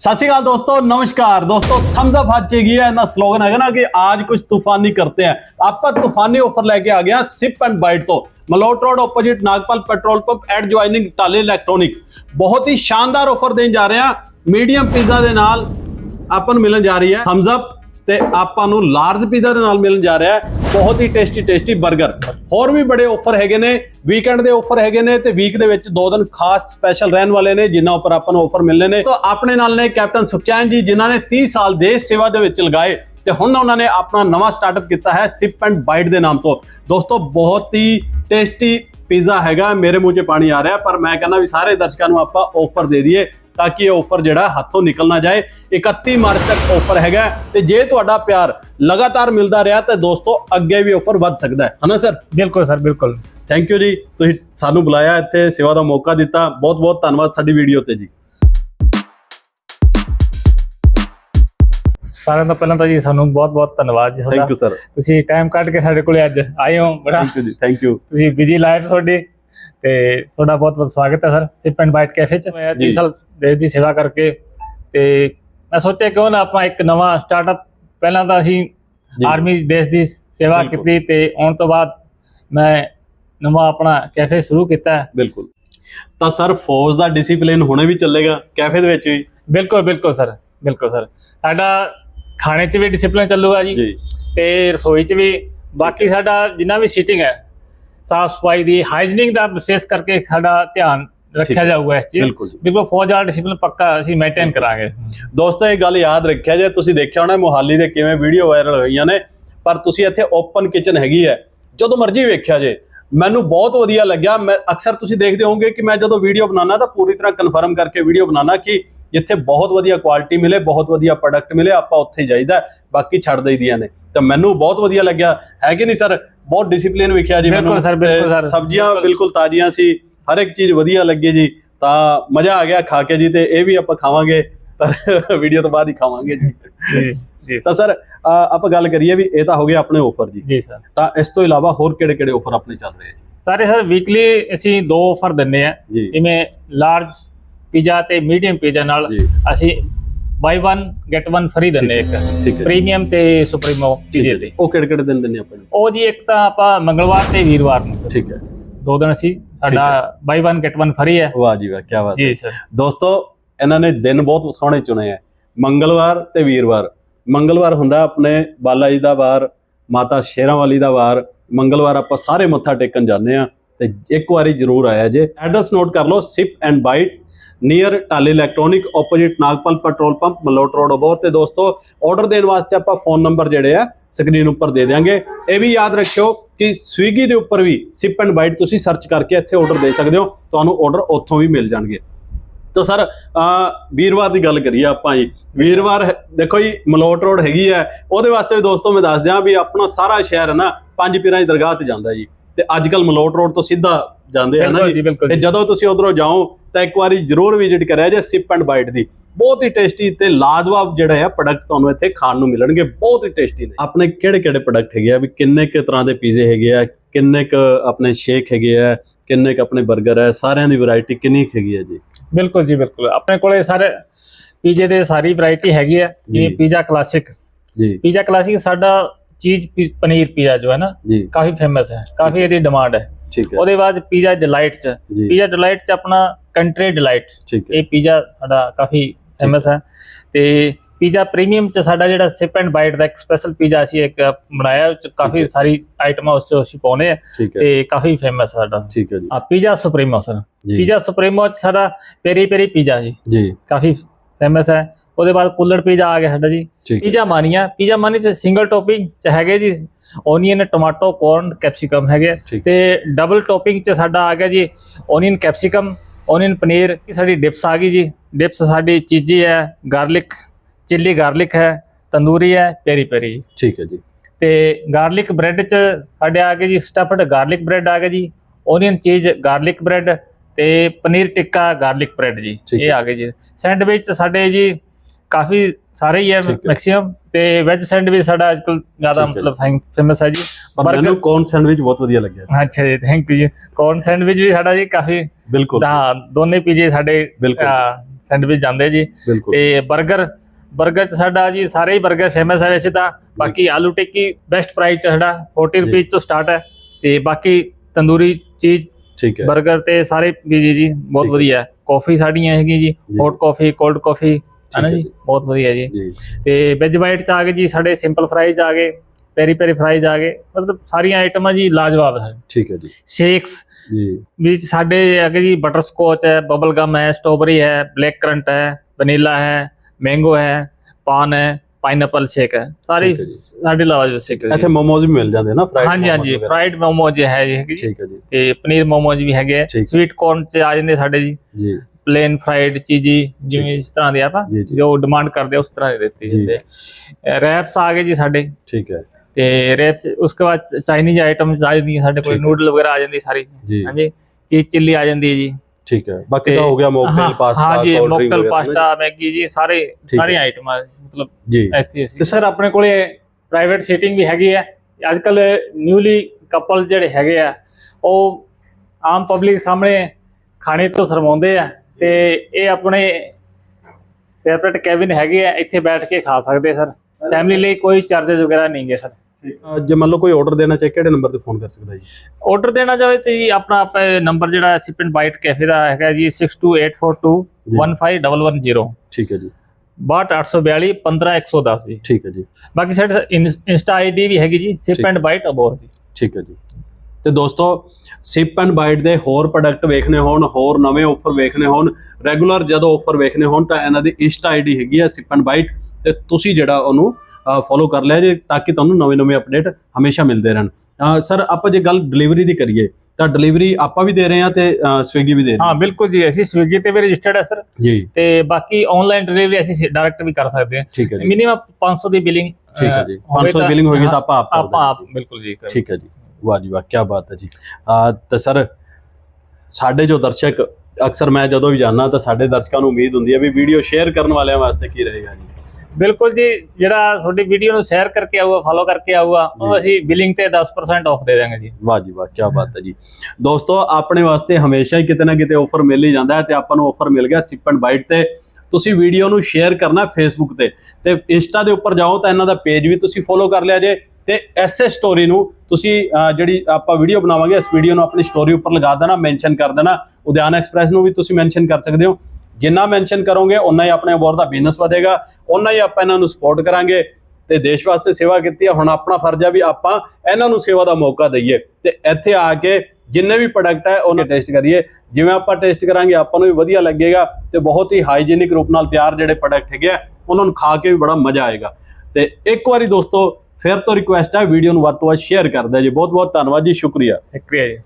सत श्रीकाल दोस्तों नमस्कार दोस्तों थम्स अप हाथ चाहिए है ना स्लोगन है ना कि आज कुछ तूफानी करते हैं आपका तूफानी ऑफर लेके आ गया सिप एंड बाइट तो Malout road opposite Nagpal petrol pump at joining Tale electronic बहुत ही शानदार ऑफर देने जा रहे हैं मीडियम पिज्जा के नाल अपन मिलन जा रही है थम्स अप ਤੇ ਆਪਾਂ ਨੂੰ ਲਾਰਜ ਪੀਜ਼ਾ ਦੇ ਨਾਲ ਮਿਲਣ ਜਾ ਰਿਹਾ ਹੈ। ਬਹੁਤ ਹੀ ਟੇਸਟੀ ਟੇਸਟੀ 버ਗਰ ਹੋਰ ਵੀ ਬੜੇ ਆਫਰ ਹੈਗੇ ਨੇ। ਵੀਕਐਂਡ ਦੇ ਆਫਰ ਹੈਗੇ ਨੇ ਤੇ ਵੀਕ ਦੇ ਵਿੱਚ ਦੋ ਦਿਨ ਖਾਸ ਸਪੈਸ਼ਲ ਰਹਿਣ ਵਾਲੇ ਨੇ, ਜਿਨ੍ਹਾਂ ਉੱਪਰ ਆਪਾਂ ਨੂੰ ਆਫਰ ਮਿਲਨੇ ਨੇ। ਤਾਂ ਆਪਣੇ ਨਾਲ ਨੇ ਕੈਪਟਨ ਸੁਖਚੈਨ ਜੀ, ਜਿਨ੍ਹਾਂ ਨੇ 30 ਸਾਲ ਦੇਸ਼ ਸੇਵਾ ਦੇ ਵਿੱਚ ਲਗਾਏ ਤੇ ਹੁਣ ਉਹਨਾਂ ਨੇ ਆਪਣਾ ਨਵਾਂ ਸਟਾਰਟਅਪ ਕੀਤਾ ਹੈ ਸਿਪ ਐਂਡ ਬਾਈਟ ਦੇ ਨਾਮ ਤੋਂ। ਦੋਸਤੋ, ਬਹੁਤ ਹੀ ਟੇਸਟੀ ਪੀਜ਼ਾ ਹੈਗਾ। ਮੇਰੇ ਮੂੰਹ 'ਚ ਪਾਣੀ ਆ ਰਿਹਾ, ਪਰ ਮੈਂ ਕਹਿੰਦਾ ਵੀ ਸਾਰੇ ਦਰਸ਼ਕਾਂ ਨੂੰ ਆਪਾਂ ਆਫਰ ਦੇ ਦਈਏ। ਤਾਂ ਕਿ ਇਹ ਆਫਰ ਜਿਹੜਾ ਹੱਥੋਂ ਨਿਕਲ ਨਾ ਜਾਏ। 31 ਮਾਰਚ ਤੱਕ ਆਫਰ ਹੈਗਾ ਤੇ ਜੇ ਤੁਹਾਡਾ ਪਿਆਰ ਲਗਾਤਾਰ ਮਿਲਦਾ ਰਿਹਾ ਤਾਂ ਦੋਸਤੋ ਅੱਗੇ ਵੀ ਆਫਰ ਵੱਧ ਸਕਦਾ ਹੈ। ਹਨਾ ਸਰ ਬਿਲਕੁਲ ਸਰ ਬਿਲਕੁਲ। ਥੈਂਕ ਯੂ ਜੀ। ਤੁਸੀਂ ਸਾਨੂੰ ਬੁਲਾਇਆ ਇੱਥੇ ਸੇਵਾ ਦਾ ਮੌਕਾ ਦਿੱਤਾ। ਬਹੁਤ ਬਹੁਤ ਧੰਨਵਾਦ ਸਾਡੀ ਵੀਡੀਓ ਤੇ ਜੀ। ਸਾਰਿਆਂ ਤੋਂ ਪਹਿਲਾਂ ਤਾਂ ਜੀ ਸਾਨੂੰ ਬਹੁਤ ਬਹੁਤ ਧੰਨਵਾਦ ਜੀ ਥੈਂਕ ਤੁਹਾਡਾ ਯੂ ਸਰ ਤੁਸੀਂ ਟਾਈਮ ਕੱਢ ਕੇ ਸਾਡੇ ਕੋਲੇ ਅੱਜ ਆਏ ਹੋ ਬੜਾ ਥੈਂਕ ਯੂ ਜੀ ਥੈਂਕ ਯੂ ਤੁਸੀਂ ਬਿਜ਼ੀ ਲਾਈਫ ਤੁਹਾਡੀ। ਤੇ ਤੁਹਾਡਾ ਬਹੁਤ ਬਹੁਤ ਸਵਾਗਤ ਹੈ sir Sip and Bite cafe ਚ। ਮੈਂ ਜੀ। 30 ਸਾਲ ਦੇਸ਼ ਦੀ ਸੇਵਾ ਕਰਕੇ ਤੇ ਮੈਂ ਸੋਚਿਆ ਕਿਉਂ ਨਾ ਆਪਾਂ ਇੱਕ ਨਵਾਂ ਸਟਾਰਟਅਪ ਪਹਿਲਾਂ ਤਾਂ ਅਸੀਂ। ਆਰਮੀ ਦੇਸ਼ ਦੀ ਸੇਵਾ। ਕੀਤੀ ਤੇ ਆਉਣ ਤੋਂ ਬਾਅਦ ਮੈਂ ਨਵਾਂ ਆਪਣਾ ਕੈਫੇ ਸ਼ੁਰੂ ਕੀਤਾ ਹੈ। ਬਿਲਕੁਲ। ਤਾਂ ਸਰ ਫੌਜ ਦਾ ਡਿਸਪਲਿਨ ਹੁਣੇ ਵੀ ਚੱਲੇਗਾ ਕੈਫੇ ਦੇ ਵਿੱਚ ਵੀ? ਬਿਲਕੁਲ ਬਿਲਕੁਲ ਸਰ ਬਿਲਕੁਲ ਸਰ। ਸਾਡਾ ਖਾਣੇ 'ਚ ਵੀ ਡਿਸਪਲਿਨ ਚੱਲੂਗਾ ਜੀ ਤੇ ਰਸੋਈ 'ਚ ਵੀ। ਬਾਕੀ ਸਾਡਾ ਜਿੰਨਾ ਵੀ ਸੀਟਿੰਗ ਹੈ ਸਾਫ਼ ਸਫ਼ਾਈ ਦੀ ਹਾਈਜੀਨਿਕ ਦਾ ਵਿਸ਼ੇਸ਼ ਕਰਕੇ ਸਾਡਾ ਧਿਆਨ ਰੱਖਿਆ। ਜਾਊਗਾ ਇਸ 'ਚ ਬਿਲਕੁਲ ਬਿਲਕੁਲ ਫੌਜ ਵਾਲਾ ਡਿਸਪਲਿਨ ਪੱਕਾ ਅਸੀਂ ਮੇਨਟੇਨ ਕਰਾਂਗੇ। ਦੋਸਤੋ ਇਹ ਗੱਲ ਯਾਦ ਰੱਖਿਆ ਜੇ ਤੁਸੀਂ ਦੇਖਿਆ ਹੋਣਾ ਮੋਹਾਲੀ ਦੇ ਕਿਵੇਂ ਵੀਡੀਓ ਵਾਇਰਲ ਹੋਈਆਂ ਨੇ ਪਰ ਤੁਸੀਂ ਇੱਥੇ ਓਪਨ ਕਿਚਨ ਹੈਗੀ ਹੈ। ਜਦੋਂ ਮਰਜ਼ੀ ਵੇਖਿਆ ਜੇ ਮੈਨੂੰ ਬਹੁਤ ਵਧੀਆ ਲੱਗਿਆ। ਮੈਂ ਅਕਸਰ ਤੁਸੀਂ ਦੇਖਦੇ ਹੋਵੋਗੇ ਕਿ ਮੈਂ ਜਦੋਂ ਵੀਡੀਓ ਬਣਾਉਣਾ ਤਾਂ ਪੂਰੀ ਤਰ੍ਹਾਂ ਕਨਫਰਮ ਕਰਕੇ ਵੀਡੀਓ ਬਣਾਉਣਾ ਕਿ ਜਿੱਥੇ ਬਹੁਤ ਵਧੀਆ ਕੁਆਲਿਟੀ ਮਿਲੇ ਬਹੁਤ ਵਧੀਆ ਪ੍ਰੋਡਕਟ ਮਿਲੇ ਆਪਾਂ ਉੱਥੇ ਜਾਈਦਾ ਬਾਕੀ ਛੱਡ ਦਈਦੀਆਂ ਨੇ। ਤਾਂ ਮੈਨੂੰ ਬਹੁਤ ਵਧੀਆ ਲੱਗਿਆ। ਹੈ ਕਿ ਨਹੀਂ ਸਰ? ਬਹੁਤ ਡਿਸਪਲਿਨ ਵਿਖਿਆ ਜੀ sir, ਸਬਜ਼ੀਆਂ ਬਿਲਕੁਲ। ਤਾਜ਼ੀਆਂ ਸੀ। ਹਰ ਇੱਕ ਚੀਜ਼ ਵਧੀਆ ਲੱਗੀ ਜੀ। ਤਾਂ ਮਜ਼ਾ ਆ ਗਿਆ ਖਾ ਕੇ ਜੀ ਤੇ ਇਹ ਵੀ ਆਪਾਂ ਖਾਵਾਂਗੇ। ਵੀਡੀਓ ਤੋਂ ਬਾਅਦ ਹੀ ਖਾਵਾਂਗੇ ਜੀ। ਜੀ ਜੀ। ਤਾਂ ਸਰ ਆਪਾਂ ਗੱਲ ਕਰੀਏ ਵੀ ਇਹ ਤਾਂ ਹੋ ਗਿਆ ਆਪਣੇ ਆਫਰ ਜੀ। ਜੀ ਸਰ। ਤਾਂ ਇਸ ਤੋਂ ਇਲਾਵਾ ਹੋਰ ਕਿਹੜੇ ਕਿਹੜੇ ਆਫਰ ਆਪਣੇ ਚੱਲ ਰਹੇ ਆ ਸਾਰੇ ਸਰ ਵੀਕਲੀ ਅਸੀਂ ਦੋ ਆਫਰ ਦਿੰਨੇ ਆ। ਜੀ। ਜਿਵੇਂ ਲਾਰਜ ਪੀਜ਼ਾ ਤੇ ਮੀਡੀਅਮ ਪੀਜ਼ਾ ਨਾਲ ਅਸੀਂ ਬਾਈ 1 ਗੈਟ 1 ਫ੍ਰੀ ਦਿੰਨੇ ਇੱਕ। ਪ੍ਰੀਮੀਅਮ ਤੇ ਸੁਪਰੀਮੋ ਪੀਜ਼ੇ ਦੇ। ਉਹ ਕਿਹੜੇ ਕਿਹੜੇ ਦਿਨ ਦਿੰਦੇ ਆਪਾਂ ਉਹ ਜੀ ਇੱਕ ਤਾਂ ਆਪਾਂ ਮੰਗਲਵਾਰ ਤੇ ਵੀਰਵਾਰ ਨੂੰ ਠੀਕ ਹੈ। ਦੋ ਦਿਨ ਅਸੀਂ ਸਾਡਾ ਬਾਈ 1 ਗੈਟ 1 ਫ੍ਰੀ ਹੈ। ਵਾਹ ਜੀ ਵਾਹ ਕੀ ਬਾਤ ਹੈ। ਜੀ ਸਰ। ਦੋਸਤੋ ਇਹਨਾਂ ਨੇ ਦਿਨ ਬਹੁਤ ਸੋਹਣੇ ਚੁਣੇ ਆ ਮੰਗਲਵਾਰ ਤੇ ਵੀਰਵਾਰ। ਮੰਗਲਵਾਰ ਹੁੰਦਾ ਆਪਣੇ ਬਾਲਾ ਜੀ ਦਾ ਵਾਰ ਮਾਤਾ ਸ਼ੇਰਾਂ ਵਾਲੀ ਦਾ ਵਾਰ। ਮੰਗਲਵਾਰ ਆਪਾਂ ਸਾਰੇ ਮੱਥਾ ਟੇਕਣ ਜਾਂਦੇ ਆ ਤੇ ਇੱਕ ਵਾਰੀ ਜ਼ਰੂਰ ਆਇਆ ਜੇ। ਐਡਰੈਸ ਨੋਟ ਕਰ ਲਓ Sip and Bite near Tale electronic opposite Nagpal petrol pump Malout road Abohar ਤੇ ਦੋਸਤੋ ਆਰਡਰ ਦੇਣ ਵਾਸਤੇ ਆਪਾਂ ਫੋਨ ਨੰਬਰ ਜਿਹੜੇ ਆ ਸਕਰੀਨ ਉੱਪਰ ਦੇ ਦਿਆਂਗੇ। ਇਹ ਵੀ ਯਾਦ ਰੱਖਿਓ ਕਿ ਸਵੀਗੀ ਦੇ ਉੱਪਰ ਵੀ ਸਿਪ ਐਂਡ ਬਾਈਟ ਤੁਸੀਂ ਸਰਚ ਕਰਕੇ ਇੱਥੇ ਆਰਡਰ ਦੇ ਸਕਦੇ ਹੋ। ਤੁਹਾਨੂੰ ਆਰਡਰ ਉੱਥੋਂ ਵੀ ਮਿਲ ਜਾਣਗੇ। ਤਾਂ ਸਰ ਵੀਰਵਾਰ ਦੀ ਗੱਲ ਕਰੀਏ ਆਪਾਂ ਜੀ। ਵੀਰਵਾਰ ਦੇਖੋ ਜੀ ਮਲੋਟ ਰੋਡ ਹੈਗੀ ਹੈ। ਉਹਦੇ ਵਾਸਤੇ ਵੀ ਦੋਸਤੋ ਮੈਂ ਦੱਸ ਦਿਆਂ ਵੀ ਆਪਣਾ ਸਾਰਾ ਸ਼ਹਿਰ ਹੈ ਨਾ, ਪੰਜ ਪੀਰਾਂ ਦੀ ਦਰਗਾਹ ਤੇ ਜਾਂਦਾ ਜੀ। ਤੇ ਅੱਜ ਕੱਲ ਮਲੋਟ ਰੋਡ ਤੋਂ ਸਿੱਧਾ ਜਾਂਦੇ ਆ ਨਾ ਬਿਲਕੁਲ ਜੀ। ਜੀ ਬਿਲਕੁਲ ਤੇ। ਜਦੋਂ ਤੁਸੀਂ ਉਧਰੋਂ ਜਾਓ ਤਾਂ ਇੱਕ ਵਾਰੀ ਜ਼ਰੂਰ ਵਿਜ਼ਿਟ ਕਰਿਆ ਜੇ ਸਿਪ ਐਂਡ ਬਾਈਟ ਦੀ। ਬਹੁਤ ਹੀ ਟੇਸਟੀ ਤੇ ਲਾਜਵਾਬ ਜਿਹੜਾ ਹੈ ਪ੍ਰੋਡਕਟ ਤੁਹਾਨੂੰ ਇੱਥੇ ਖਾਣ ਨੂੰ ਮਿਲਣਗੇ। ਬਹੁਤ ਹੀ ਟੇਸਟੀ ਨੇ। ਆਪਣੇ ਕਿਹੜੇ ਕਿਹੜੇ ਪ੍ਰੋਡਕਟ ਹੈਗੇ ਆ? ਵੀ ਕਿੰਨੇ ਕੁ ਤਰ੍ਹਾਂ ਦੇ ਪੀਜ਼ੇ ਹੈਗੇ ਆ? ਕਿੰਨੇ ਕੁ ਆਪਣੇ ਸ਼ੇਕ ਹੈਗੇ ਆ? ਕਿੰਨੇ ਕੁ ਆਪਣੇ 버ਗਰ ਹੈ ਸਾਰਿਆਂ ਦੀ ਵੈਰਾਈਟੀ ਕਿੰਨੀ ਹੈਗੀ ਹੈ ਜੀ? ਬਿਲਕੁਲ ਜੀ ਬਿਲਕੁਲ। ਆਪਣੇ ਕੋਲੇ ਸਾਰੇ ਪੀਜ਼ੇ ਦੇ ਸਾਰੀ ਵੈਰਾਈਟੀ ਹੈਗੀ ਹੈ ਜਿਵੇਂ। ਪੀਜ਼ਾ ਕਲਾਸਿਕ ਜੀ। ਪੀਜ਼ਾ ਕਲਾਸਿਕ ਸਾਡਾ ਚੀਜ਼ ਪਨੀਰ ਪੀਜ਼ਾ ਜੋ ਹੈ ਨਾ ਕਾਫੀ ਫੇਮਸ ਹੈ। ਕਾਫੀ ਇਹਦੀ ਡਿਮਾਂਡ ਹੈ। ਠੀਕ ਹੈ। ਉਹਦੇ ਬਾਅਦ ਪੀਜ਼ਾ ਡਿਲਾਈਟ ਚ। ਪੀਜ਼ਾ ਡਿਲਾਈਟ ਚ ਆਪਣਾ ਕੰਟਰੀ ਡਿਲਾਈਟ। ਇਹ ਪੀਜ਼ਾ ਸਾਡਾ ਕਾਫੀ ਫੇਮਸ ਹੈ। ਤੇ ਪੀਜ਼ਾ ਪ੍ਰੀਮੀਅਮ ਚ ਸਾਡਾ ਜਿਹੜਾ ਸਿਪ ਐਂਡ ਬਾਈਟ ਦਾ ਇੱਕ ਸਪੈਸ਼ਲ ਪੀਜ਼ਾ ਅਸੀਂ ਇੱਕ ਬਣਾਇਆ ਉਹ ਚ ਕਾਫੀ। ਸਾਰੀ ਆਈਟਮਾਂ ਉਸ ਚ ਅਸੀਂ ਪਾਉਨੇ ਆ। ਤੇ ਕਾਫੀ ਫੇਮਸ ਸਾਡਾ। ਠੀਕ ਹੈ ਜੀ। ਆ pizza supremo sir. Pizza supremo ਚ ਸਾਡਾ ਪੇਰੀ ਪੇਰੀ ਪੀਜ਼ਾ ਜੀ। ਜੀ। ਕਾਫੀ ਫੇਮਸ ਹੈ। ਉਹਦੇ ਬਾਅਦ ਕੁੱਲੜ ਪੀਜ਼ਾ ਆ ਗਿਆ ਸਾਡਾ ਜੀ। ਪੀਜ਼ਾ ਮਾਨੀਆ ਪੀਜ਼ਾ ਮਾਨੀ ਚ ਸਿੰਗਲ ਟੋਪਿੰਗ ਚ ਹੈਗੇ ਜੀ। ਓਨੀਅਨ ਟੋਮਾਟੋ ਕੋਰਨ ਕੈਪਸਿਕਮ ਹੈਗੇ। ਤੇ ਡਬਲ ਟੋਪਿੰਗ ਚ ਸਾਡਾ ਆ ਗਿਆ ਜੀ ਓਨੀਅਨ ਕੈਪਸਿਕਮ ਓਨੀਅਨ ਪਨੀਰ। ਇਹ ਸਾਡੀ ਡਿਪਸ ਆ ਗਈ ਜੀ। ਡਿਪਸ ਸਾਡੀ ਚੀਜ਼ੀ ਹੈ ਗਾਰਲਿਕ ਚਿੱਲੀ ਗਾਰਲਿਕ ਹੈ ਤੰਦੂਰੀ ਹੈ ਪੇਰੀ ਪੇਰੀ। ਠੀਕ ਹੈ ਜੀ। ਤੇ ਗਾਰਲਿਕ ਬ੍ਰੈਡ ਚ ਸਾਡੇ ਆ ਗਏ ਜੀ ਸਟਫਡ ਗਾਰਲਿਕ ਬ੍ਰੈਡ ਆ ਗਿਆ ਜੀ। ਓਨੀਅਨ ਚੀਜ਼ ਗਾਰਲਿਕ ਬ੍ਰੈਡ ਤੇ ਪਨੀਰ ਟਿੱਕਾ ਗਾਰਲਿਕ ਬ੍ਰੈਡ ਜੀ। ਇਹ ਆ ਗਏ ਜੀ। ਸੈਂਡਵਿਚ ਸਾਡੇ ਜੀ ਕਾਫੀ ਸਾਰੇ ਹੀ ਹੈ ਮੈਕਸਿਮਮ ਤੇ ਵੈਜ ਸੈਂਡਵਿਚ ਸਾਡਾ ਅੱਜਕੱਲ ਜ਼ਿਆਦਾ ਮਤਲਬ ਫੇਮਸ ਹੈ ਜੀ। ਮੈਨੂੰ ਕੌਰਨ ਸੈਂਡਵਿਚ ਬਹੁਤ ਵਧੀਆ ਲੱਗਿਆ। ਅੱਛਾ ਜੀ ਥੈਂਕ ਯੂ ਜੀ। ਕੌਰਨ ਸੈਂਡਵਿਚ ਵੀ ਸਾਡਾ ਜੀ ਕਾਫੀ ਬਿਲਕੁਲ। ਹਾਂ ਦੋਨੇ ਪੀਜੇ ਸਾਡੇ ਸੈਂਡਵਿਚ ਜਾਂਦੇ ਜੀ। ਤੇ 버ਗਰ 버ਗਰ ਚ ਸਾਡਾ ਜੀ ਸਾਰੇ ਹੀ 버ਗਰ ਫੇਮਸ ਹੈ ਵੈਸੇ ਤਾਂ। ਬਾਕੀ ਆਲੂ ਟਿੱਕੀ ਬੈਸਟ ਪ੍ਰਾਈਸ ਚ ਸਾਡਾ 40 ਰੁਪਏ ਤੋਂ ਸਟਾਰਟ ਹੈ। ਤੇ ਬਾਕੀ ਤੰਦੂਰੀ ਚੀਜ਼ ਠੀਕ ਹੈ। 버ਗਰ ਤੇ ਸਾਰੇ ਪੀਜੇ ਜੀ ਬਹੁਤ ਵਧੀਆ। ਕਾਫੀ ਸਾਡੀਆਂ ਹੈਗੀਆਂ ਜੀ ਹੌਟ ਕਾਫੀ ਕੋਲਡ ਕਾਫੀ ਹੈ ਨਾ ਹੈ ਜੀ। ਬਹੁਤ ਵਧੀਆ ਜੀ। ਤੇ ਵੈਜ ਵਾਈਟ ਚ ਆ ਗਏ ਜੀ ਸਾਡੇ ਸਿੰਪਲ ਫਰਾਈਜ਼ ਆ ਗਏ ਪੈਰੀ ਪੈਰੀ ਫਰਾਈਜ਼ ਆ ਗਏ। ਮਤਲਬ ਸਾਰੀਆਂ ਆਈਟਮਾਂ ਜੀ ਲਾਜਵਾਬ ਹੈ ਠੀਕ ਹੈ ਜੀ। ਸ਼ੇਕਸ ਜੀ। ਵਿੱਚ ਸਾਡੇ ਹੈਗੇ ਜੀ ਬਟਰ ਸਕੋਚ ਹੈ ਬਬਲ ਗਮ ਹੈ ਸਟ੍ਰਾਬੇਰੀ ਹੈ ਬਲੈਕ ਕਰੰਟ ਹੈ ਵਨੀਲਾ ਹੈ ਮੈਂਗੋ ਹੈ ਪਾਨ ਹੈ ਪਾਈਨਐਪਲ ਸ਼ੇਕ ਹੈ। ਸਾਰੀ। ਸਾਡੇ ਲਾਜਵਾਬ ਸ਼ੇਕ ਹੈ ਇੱਥੇ। ਮੋਮੋਜ਼ ਵੀ ਮਿਲ ਜਾਂਦੇ ਨਾ ਫਰਾਈਡ ਹਾਂਜੀ ਹਾਂਜੀ। ਫਰਾਈਡ ਮੋਮੋ ਜੀ ਹੈ ਜੀ ਠੀਕ ਹੈ ਜੀ। ਤੇ ਪਨੀਰ ਮੋਮੋਜ ਵੀ ਹੈਗੇ। ਸਵੀਟ ਕੋਰਨ ਚ ਆ ਜਾਂਦੇ ਸਾਡੇ ਜੀ। ਜੀ। ਪਲੇਨ ਫਰਾਈਡ ਚੀਜ਼ੀ ਜਿਵੇਂ ਇਸ ਤਰ੍ਹਾਂ ਦੇ ਆਪਾਂ ਜੀ, ਡਿਮਾਂਡ ਕਰਦੇ ਉਸ ਤਰ੍ਹਾਂ ਦੇ ਦਿੱਤੇ। ਜਾਂਦੇ ਰੈਪਸ ਆ ਗਏ ਜੀ ਸਾਡੇ। ਠੀਕ ਹੈ। ਤੇ ਰੈਪਸ ਉਸਕੇ ਬਾਅਦ ਚਾਈਨੀਜ਼ ਆਈਟਮ ਆ ਜਾਂਦੀਆਂ ਸਾਡੇ ਕੋਲ। ਨੂਡਲ ਵਗੈਰਾ ਆ ਜਾਂਦੀ ਸਾਰੀ। ਹਾਂਜੀ। ਚੀਜ਼ ਚਿੱਲੀ ਆ ਜਾਂਦੀ ਹੈ ਜੀ। ਠੀਕ ਹੈ। ਬਾਕੀ ਤੇ- ਹੋ ਗਿਆ ਮੋਕਟੇਲ ਪਾਸਤਾ ਹਾਂ ਜੀ ਮੋਕਟੇਲ ਪਾਸਤਾ ਮੈਗੀ ਜੀ ਸਾਰੇ ਹੈ। ਸਾਰੀਆਂ ਆਈਟਮਾਂ ਮਤਲਬ ਜੀ। ਇੱਥੇ ਅਸੀਂ। ਤੇ ਸਰ ਆਪਣੇ ਕੋਲੇ ਪ੍ਰਾਈਵੇਟ ਸੀਟਿੰਗ ਵੀ ਹੈਗੀ ਹੈ। ਅੱਜ ਕੱਲ ਨਿਊਲੀ ਕਪਲ ਜਿਹੜੇ ਹੈਗੇ ਆ ਉਹ ਆਮ ਪਬਲਿਕ ਸਾਹਮਣੇ ਖਾਣੇ ਤੋਂ ਸ਼ਰਮਾਉਂਦੇ ਆ। ਤੇ ਇਹ ਆਪਣੇ ਸੈਪਰੇਟ ਕੈਬਿਨ ਹੈਗੇ ਆ ਇੱਥੇ ਬੈਠ ਕੇ ਖਾ ਸਕਦੇ ਸਰ। ਫੈਮਿਲੀ ਲਈ ਕੋਈ ਚਾਰजेस ਵਗੈਰਾ ਨਹੀਂ ਹੈ ਸਰ। ਜੇ ਮੰਨ ਲਓ ਕੋਈ ਆਰਡਰ ਦੇਣਾ ਚਾਹੇ ਕਿਹੜੇ ਨੰਬਰ ਤੇ ਫੋਨ ਕਰ ਸਕਦਾ ਜੀ? ਆਰਡਰ ਦੇਣਾ ਚਾਹੇ ਤੇ ਜੀ ਆਪਣਾ ਆਪਾਂ ਨੰਬਰ ਜਿਹੜਾ ਸਿਪ ਐਂਡ ਬਾਈਟ ਕੈਫੇ ਦਾ ਹੈਗਾ ਜੀ 6284215110 ਠੀਕ ਹੈ ਜੀ। 62842 15110 ਜੀ। ਠੀਕ ਹੈ ਜੀ। ਬਾਕੀ ਸਾਡੇ ਇੰਸਟਾ ਆਈਡੀ ਵੀ ਹੈਗੀ ਜੀ ਸਿਪ। ਐਂਡ ਬਾਈਟ ਅਬੋਰ ਜੀ। ਠੀਕ ਹੈ ਜੀ। ਤੇ ਦੋਸਤੋ ਸਿਪ ਐਂਡ ਬਾਈਟ ਦੇ ਹੋਰ ਪ੍ਰੋਡਕਟ ਵੇਖਣੇ ਹੋਣ ਹੋਰ ਨਵੇਂ ਆਫਰ ਵੇਖਣੇ ਹੋਣ ਰੈਗੂਲਰ ਜਦੋਂ ਆਫਰ ਵੇਖਣੇ ਹੋਣ ਤਾਂ ਇਹਨਾਂ ਦੀ ਇੰਸਟਾ ਆਈਡੀ ਹੈਗੀ ਹੈ ਸਿਪ ਐਂਡ ਬਾਈਟ ਤੇ ਤੁਸੀਂ ਜਿਹੜਾ ਉਹਨੂੰ ਫੋਲੋ ਕਰ ਲਿਆ ਜੇ ਤਾਂ ਕਿ ਤੁਹਾਨੂੰ ਨਵੇਂ-ਨਵੇਂ ਅਪਡੇਟ ਹਮੇਸ਼ਾ ਮਿਲਦੇ ਰਹਿਣ। ਸਰ ਆਪਾਂ ਜੇ ਗੱਲ ਡਿਲੀਵਰੀ ਦੀ ਕਰੀਏ ਤਾਂ ਡਿਲੀਵਰੀ ਆਪਾਂ ਵੀ ਦੇ ਰਹੇ ਹਾਂ ਤੇ ਸਵਿਗੀ ਵੀ ਦੇ ਰਹੇ ਹਾਂ। ਬਿਲਕੁਲ ਜੀ ਅਸੀਂ ਸਵਿਗੀ ਤੇ ਵੀ ਰਜਿਸਟਰਡ ਹੈ ਸਰ ਜੀ। ਤੇ ਬਾਕੀ ਆਨਲਾਈਨ ਡਿਲੀਵਰੀ ਅਸੀਂ ਡਾਇਰੈਕਟ ਵੀ ਕਰ ਸਕਦੇ ਹਾਂ। ਠੀਕ ਹੈ ਜੀ। ਮਿਨੀਮਮ 500 ਦੀ ਬਿਲਿੰਗ ਠੀਕ ਹੈ ਜੀ। 500 ਬਿਲਿੰਗ ਹੋਏਗੀ ਤਾਂ ਆਪਾਂ ਆਪ ਆਪਾਂ। ਬਿਲਕੁਲ ਜੀ ਠੀਕ ਹੈ ਜੀ। ਵਾਹ ਜੀ ਵਾਹ ਕੀ ਬਾਤ ਹੈ ਜੀ। ਅਹ ਤਾਂ ਸਰ ਸਾਡੇ ਜੋ ਦਰਸ਼ਕ ਅਕਸਰ ਮੈਂ ਜਦੋਂ ਵੀ ਜਾਣਾ ਤਾਂ ਸਾਡੇ ਦਰਸ਼ਕਾਂ ਨੂੰ ਉਮੀਦ ਹੁੰਦੀ ਹੈ ਵੀ ਵੀਡੀਓ ਸ਼ੇਅਰ ਕਰਨ ਵਾਲਿਆਂ ਵਾਸਤੇ ਕੀ ਰਹੇਗਾ ਜੀ। ਬਿਲਕੁਲ ਜੀ ਜਿਹੜਾ ਤੁਹਾਡੀ ਵੀਡੀਓ ਨੂੰ ਸ਼ੇਅਰ ਕਰਕੇ ਆਊਗਾ ਫੋਲੋ ਕਰਕੇ ਆਊਗਾ। ਉਹ ਅਸੀਂ ਬਿਲਿੰਗ ਤੇ 10% ਆਫ ਦੇ ਦਾਂਗੇ ਜੀ। ਵਾਹ ਜੀ ਵਾਹ ਕੀ ਬਾਤ ਹੈ ਜੀ। ਦੋਸਤੋ ਆਪਣੇ ਵਾਸਤੇ ਹਮੇਸ਼ਾ ਹੀ ਕਿਤੇ ਨਾ ਕਿਤੇ ਆਫਰ ਮਿਲ ਹੀ ਜਾਂਦਾ ਹੈ ਤੇ ਆਪਾਂ ਨੂੰ ਆਫਰ ਮਿਲ ਗਿਆ ਸਿਪ ਐਂਡ ਬਾਈਟ ਤੇ। ਤੁਸੀਂ ਵੀਡੀਓ ਨੂੰ ਸ਼ੇਅਰ ਕਰਨਾ ਫੇਸਬੁੱਕ ਤੇ। ਤੇ ਇੰਸਟਾ ਦੇ ਉੱਪਰ ਜਾਓ ਤਾਂ ਇਹਨਾਂ ਦਾ ਪੇਜ ਵੀ ਤੁਸੀਂ ਫੋਲੋ ਕਰ ਲਿਆ ਜੇ। ਤੇ ਐਸੇ ਸਟੋਰੀ ਨੂੰ ਤੁਸੀਂ ਜਿਹੜੀ ਆਪਾਂ ਵੀਡੀਓ ਬਣਾਵਾਂਗੇ, ਇਸ ਵੀਡੀਓ ਨੂੰ ਆਪਣੀ ਸਟੋਰੀ ਉੱਪਰ ਲਗਾ ਦੇਣਾ ਮੈਂਸ਼ਨ ਕਰ ਦੇਣਾ। ਉਦਿਆਨ ਐਕਸਪ੍ਰੈਸ ਨੂੰ ਵੀ ਤੁਸੀਂ ਮੈਂਸ਼ਨ ਕਰ ਸਕਦੇ ਹੋ। ਜਿੰਨਾ ਮੈਂਸ਼ਨ ਕਰੋਗੇ ਉਨਾ ਹੀ ਆਪਣੇ ਅਬੋਰ ਦਾ ਬਿਜ਼ਨਸ ਵਧੇਗਾ ਉਨਾ ਹੀ ਆਪਾਂ ਇਹਨਾਂ ਨੂੰ ਸਪੋਰਟ ਕਰਾਂਗੇ। ਤੇ ਦੇਸ਼ ਵਾਸਤੇ ਸੇਵਾ ਕੀਤੀ ਹੈ ਹੁਣ ਆਪਣਾ ਫਰਜ਼ ਹੈ ਵੀ ਆਪਾਂ ਇਹਨਾਂ ਨੂੰ ਸੇਵਾ ਦਾ ਮੌਕਾ ਦਈਏ। ਤੇ ਇੱਥੇ ਆ ਕੇ ਜਿੰਨੇ ਵੀ ਪ੍ਰੋਡਕਟ ਹੈ ਉਹਨੇ ਟੈਸਟ ਕਰੀਏ। ਜਿਵੇਂ ਆਪਾਂ ਟੈਸਟ ਕਰਾਂਗੇ, ਆਪਾਂ ਨੂੰ ਵੀ ਵਧੀਆ ਲੱਗੇਗਾ ਤੇ ਬਹੁਤ ਹੀ ਹਾਈਜੀਨਿਕ ਰੂਪ ਨਾਲ ਤਿਆਰ ਜਿਹੜੇ ਪ੍ਰੋਡਕਟ ਹੈਗੇ ਆ, ਉਹਨਾਂ ਨੂੰ ਖਾ ਕੇ ਵੀ ਬੜਾ ਮਜ਼ਾ ਆਏਗਾ। ਤੇ ਇੱਕ ਵਾਰੀ ਦੋਸਤੋ ਫਿਰ ਤੋਂ ਰਿਕੁਐਸਟ ਹੈ ਵੀਡੀਓ ਨੂੰ ਵੱਧ ਤੋਂ ਵੱਧ ਸ਼ੇਅਰ ਕਰ ਦਿਓ ਜੀ। ਬਹੁਤ ਬਹੁਤ ਧੰਨਵਾਦ ਜੀ, ਸ਼ੁਕਰੀਆ। ਸ਼ੁਕਰੀਆ ਜੀ।